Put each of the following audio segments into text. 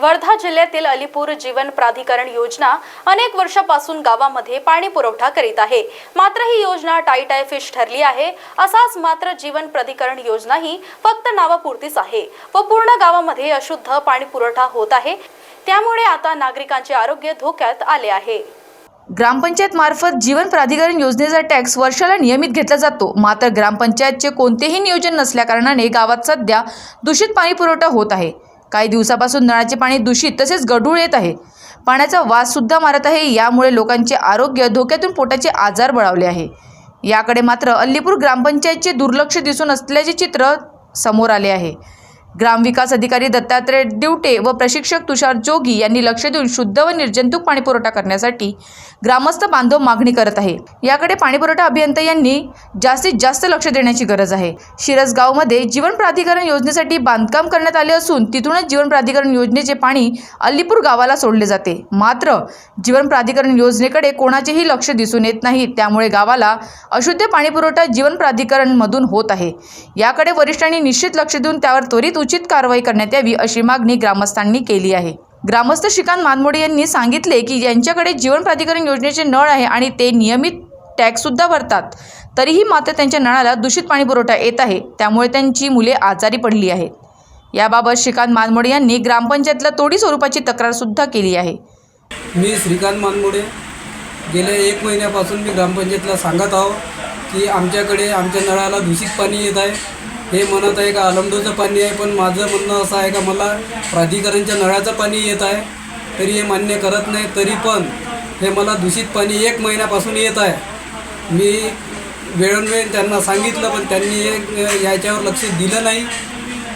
वर्धा जिल्ह्यातील अलीपूर जीवन प्राधिकरण योजना अनेक वर्षापासून गावामध्ये पाणी पुरवठा करीत आहे. मात्र ही योजना टाईट फिश ठरली आहे. असाच मात्र जीवन प्राधिकरण योजना ही फक्त नावापुरतीच आहे व पूर्ण गावामध्ये अशुद्ध पाणी पुरवठा होत आहे. त्यामुळे आता नागरिकांचे आरोग्य धोक्यात आले आहे. ग्रामपंचायत मार्फत जीवन प्राधिकरण योजनेचा टॅक्स वर्षाला नियमित घेतला जातो. मात्र ग्रामपंचायतचे कोणतेही नियोजन नसल्याकारणाने गावात सध्या दूषित पाणी पुरवठा होत आहे. काही दिवसापासून नळाचे पाणी दूषित तसेच गढूळ येत आहे. पाण्याचा वास सुद्धा मारत आहे यामुळे लोकांचे आरोग्य धोक्यातून पोटाचे आजार बळावले आहे. याकडे मात्र अल्लीपूर ग्रामपंचायतचे दुर्लक्ष दिसून असल्याचे चित्र समोर आले आहे. ग्रामविकास अधिकारी दत्तात्रय दिवटे व प्रशिक्षक तुषार जोगी यांनी लक्ष देऊन शुद्ध व निर्जंतुक पाणीपुरवठा करण्यासाठी ग्रामस्थ बांधव मागणी करत आहे. याकडे पाणीपुरवठा अभियंता यांनी जास्तीत जास्त लक्ष देण्याची गरज आहे. शिरसगावमध्ये जीवन प्राधिकरण योजनेसाठी बांधकाम करण्यात आले असून तिथूनच जीवन प्राधिकरण योजनेचे पाणी अल्लीपूर गावाला सोडले जाते. मात्र जीवन प्राधिकरण योजनेकडे कोणाचेही लक्ष दिसून येत नाही. त्यामुळे गावाला अशुद्ध पाणीपुरवठा जीवन प्राधिकरणमधून होत आहे. याकडे वरिष्ठांनी निश्चित लक्ष देऊन त्यावर त्वरित उचित कारवाई करण्यात यावी अशी मागणी ग्रामस्थांनी केली आहे. ग्रामस्थ श्रीकांत मानमोडे यांनी सांगितले की यांच्याकडे जीवन प्राधिकरण योजनेचे नळ आहे आणि ते नियमित टॅक्ससुद्धा भरतात. तरीही मात्र त्यांच्या नळाला दूषित पाणी पुरवठा येत आहे. त्यामुळे त्यांची मुले आजारी पडली आहेत. याबाबत श्रीकांत मानमोडे यांनी ग्रामपंचायतला तोडी स्वरूपाची तक्रारसुद्धा केली आहे. मी श्रीकांत मानमोडे. गेल्या एक महिन्यापासून मी ग्रामपंचायतला सांगत आहो की आमच्याकडे आमच्या नळाला दूषित पाणी येत आहे. हे म्हणत आहे का आलमडोचं पाणी आहे पण माझं म्हणणं असं आहे का मला प्राधिकरणच्या नळाचं पाणी येत आहे तरी हे मान्य करत नाही तरी पण हे मला दूषित पाणी एक महिन्यापासून येत आहे. मी वेळोवेळ त्यांना सांगितलं पण त्यांनी हे याच्यावर लक्ष दिलं नाही.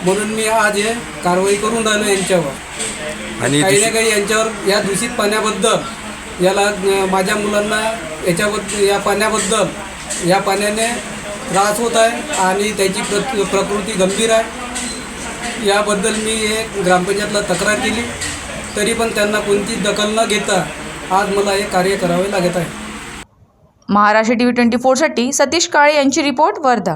म्हणून मी आज हे कारवाई करून राहिलो यांच्यावर. आणि काही ना काही यांच्यावर या दूषित पाण्याबद्दल याला माझ्या मुलांना याच्याबद्दल या पाण्याबद्दल या पाण्याने त्रास होत आहे आणि त्याची प्र प्रकृती गंभीर आहे. याबद्दल मी हे ग्रामपंचायतला तक्रार केली. तरी पण त्यांना कोणती दखल न घेता आज मला हे कार्य करावे लागत आहे. महाराष्ट्र टी व्ही ट्वेंटी फोरसाठी सतीश काळे यांची रिपोर्ट वर्धा.